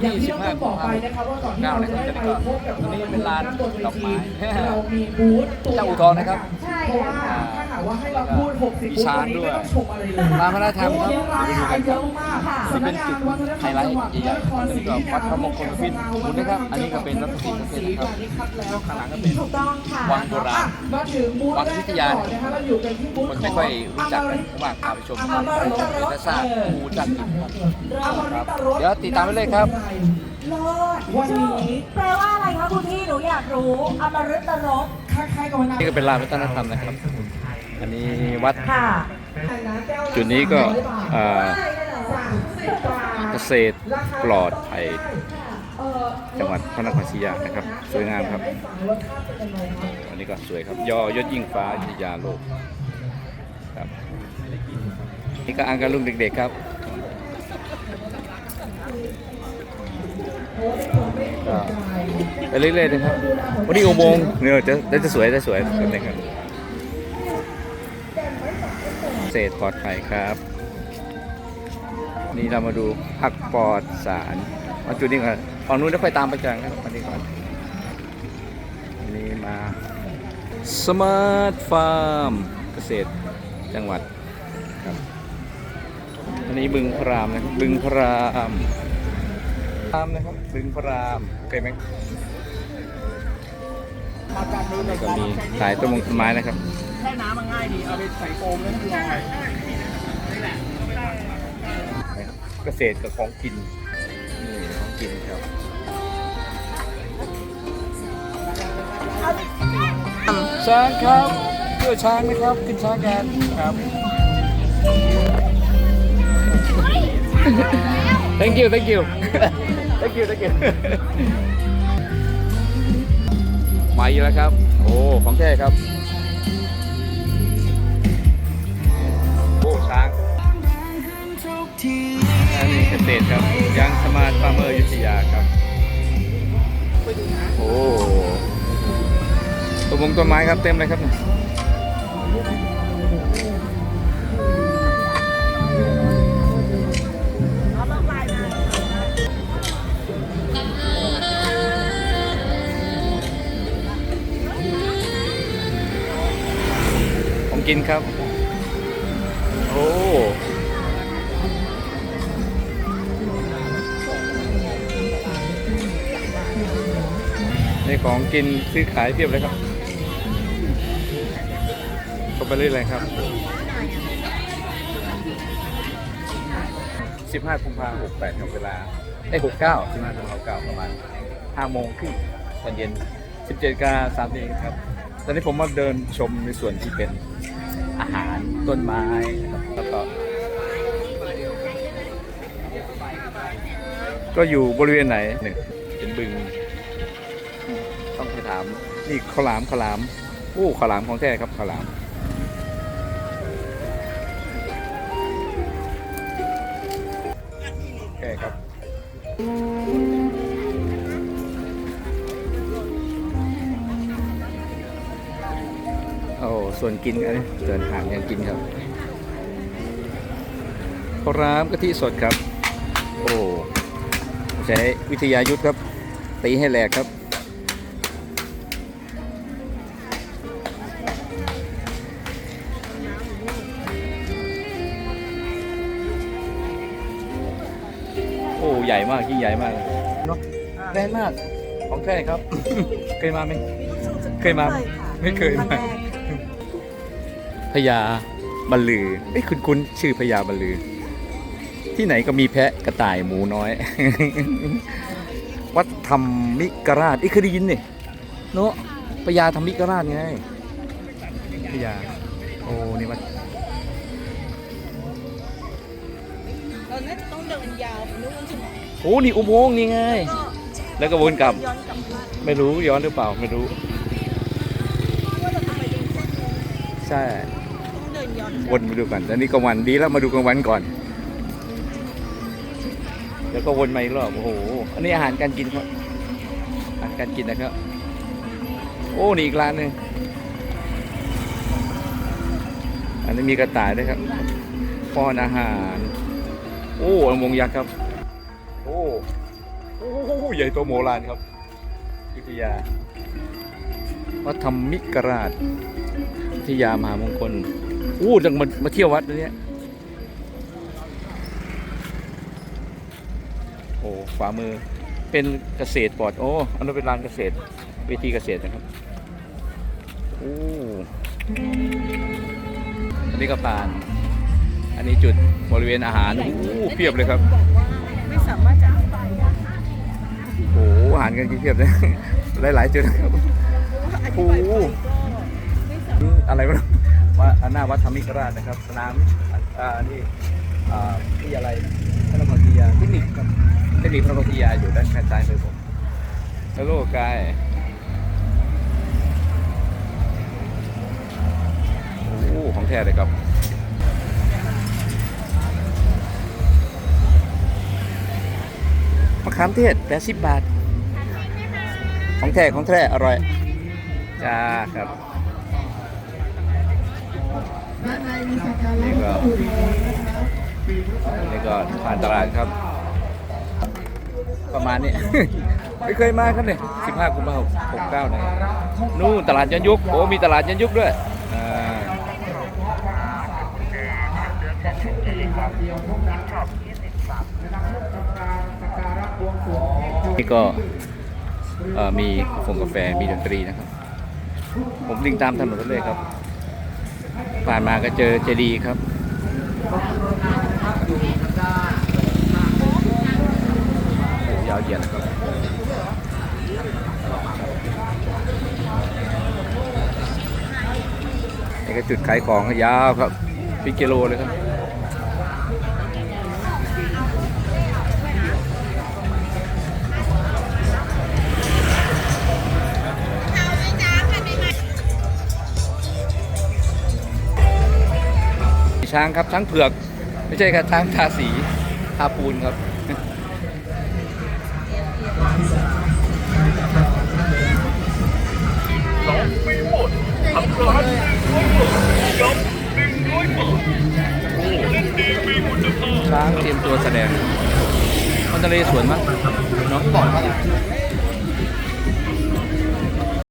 อย่างที่น้องตุ้มบอกไปนะครับว่าก่อนที่เราจะได้ไปพบกับตรงนี้เป็นลานดอกไม้เรามีบูธตัวเจ้าอู่ทองนะครับใช่เพราะว่าค่ะถ้าหากว่าให้เราพูด 60มีบูธช้างวันนี้ด้วยไม่ต้องชมอะไรเลยร้านวัฒนธรรมครับโอ้โหร้านขายเยอะมากค่ะสำนักงานวัฒนธรรมจังหวัดพระนครศรีอยุธยาวัดพระมงคลฟินคุณนะครับ อันนี้ก็เป็นรัฐศิลป์เกษตรครับคัดแล้วข้างหลังก็เป็นถูกต้องค่ะวังโบราณมาถึงบูธวังแรวิกทกันยาก่อนนะคะเราอยู่กันที่บูธคนขไม่องค่อยรู้จักกันมากพาไปชมอมฤตรสและสร้างภูจักรกินครับอมฤตรสเดี๋ยวติดตามไปเลยครับเลิศวันนี้แปลว่าอะไรคะคุณพี่หนูอยากรู้อมฤตรสคล้ายๆกับวันนั้นนี่ก็เป็นลานวัฒนธรรมนะครับ อันนี้วัด ค่ะจุดนี้ก็เอ่อสามสิบบาทเกษตรปลอดภัยเอ่อจังหวัดพระนครศรีอยุธยานะครับ สวยงามครับไม่ฝังรสชาติเป็นยังไงครับอันนี้ก็สวยครับ ยอยศยิ่งฟ้าอยุธยาโลกครับนี่ก็อ่างการลุงเด็กๆครับ ก็ไปเรื่อยๆนะครับ วันนี้อุโมงค์เนี่ยจะจะสวยจะสวยแบบนี้ครับเศษปลอดภัยครับ นี่เรามาดูผักปลอดสารมาจุดนี้ก่อนฝั่งนู้นแล้วค่อยตามไปจังครับอันนี้ก่อนนนี้มาสมาร์ทฟาร์มเกษตรจังหวัดครับอันนี้บึงพรามนะบึงพระราม พระรามนะครับบึงพระรามเคยไหมนี่ก็มีขายต้นมงต้นไม้นะครับ แค่น้ำมันง่ายดี เอาไปใส่โฟมแล้วก็ลอยเกษตรกับของกิน นี่ของกินครับช้างครับเพื่อช้างไหมครับขึ้นช้างกันครับ thank you thank you thank you thank you มาอีกแล้วครับ โอ้ ของแท้ครับ โอ้ช้างอันนี้เกษตรครับยางสมาร์ทฟาร์มเมอร์ยุทธยาครับ โอ้ต้นมงต้นไม้ครับเต็มเลยครับ กินครับ โอ้ในของกินซื้อขายเพียบเลยครับเข้าไปเรื่อยๆครับ 15กุมภาพันธ์68ครับเวลาไอ้ย69 15กุมภาพันธ์69ประมาณ5โมงครึ่งตอนเย็น 17กา3นาทีครับ ตอนนี้ผมมาเดินชมในส่วนที่เป็น อาหารต้นไม้นะครับแล้วก็ก็อยู่บริเวณไหนหนึ่งเป็นบึง ต้องไปถาม นี่ข้าวหลามข้าวหลามโอ้ข้าวหลามของแท้ครับข้าวหลามโอเคครับ ส่วนกินอันนี้เดินทางยังกินครับข้าวหลามกะทิสดครับ โอ้ใช้วิทยายุทธครับ ตีให้แหลกครับโอ้ใหญ่มากยิ่งใหญ่มากเนาะแรงมากของแท้ครับ เคยมาไหมเคยมาไมไม่เคยมา พญาบรรลือเอ้ยคุณคุณชื่อพญาบรรลือ ที่ไหนก็มีแพะกระต่ายหมูน้อย วัดธรรมิกราชไอ้ยเคยได้ยินนี่เนาะพญาธรรมิกราชไงพญาโอ้นี่วัดเราน่าจะต้องเดินยาวไปนู่นใช่ไหมโอ้นี่อุโมงค์นี่ไง แล้วก็วนกลับ ย้อนกลับบ้านไม่รู้ย้อนหรือเปล่าไม่รู้ ว่าเราจะไปเดินเส้นนี้ ใช่ วนมาดูก่อนแล้วนี่กลางวันดีแล้วมาดูกลางวันก่อน แล้วก็วนมาอีกรอบโอ้โห อันนี้อาหารการกินครับอาหารการกินนะครับ โอ้นี่อีกร้านหนึ่งอันนี้มีกระต่ายด้วยครับป้อนอาหาร โอ้อมงยักษ์ครับ โอ้โอ้โหใหญ่โตโมฬารครับอยุธยาวัดธรรมิกราชอยุธยามหามงคล อู้จังมามาเที่ยววัดนะเนี่ยโอ้ขวามือเป็นเกษตรปลอดโอ้อันนั้นเป็นลานเกษตรเวทีเกษตรนะครับโอ้อันนี้ก็ผ่าน อันนี้จุดบริเวณอาหารโอ้เพียบเลยครับไม่สามารถจะไปได้โอ้อาหารกันเพียบเลยหลายๆจุดครับอธิบายไปก็ไม่สามารถนี่อะไรวะ ว่าหน้าวัดธรรมิกราชนะครับ สนามอ่านี่อ่าที่อะไรพระนครศรีอยุธยาเทคนิคครับเทคนิคพระนครศรีอยุธยาอยู่ด้านข้างซ้ายมือผมฮัลโหลกายโอ้ของแท้เลยครับมะขามเทศ80บาท ของแท้ของแท้อร่อย จ้าครับด้า นี่ก็นี่ก็ผ่านตลาดครับ ประมาณนี้ ไม่เคยมาครับเนี่ย15กุมภาพันธ์69นะนู่นตลาดยันยุคโอ้มีตลาดยันยุคด้วยอ่านี่ก็มีกาแฟกาแฟมีดนตรีนะครับ ผมวิ่งตามถนนเลยครับ ผ่านมาก็เจอเจดีครับยาวเหยียดนะครับนี่ก็จุดขายของยาวครับพิกิโลเลยครับ ช้างครับ ช้างเผือก ไม่ใช่ครับช้างทาสีทาปูนครับช้างเตรียมตัวแสดงมันทะเลสวนมั้งเนาะบอก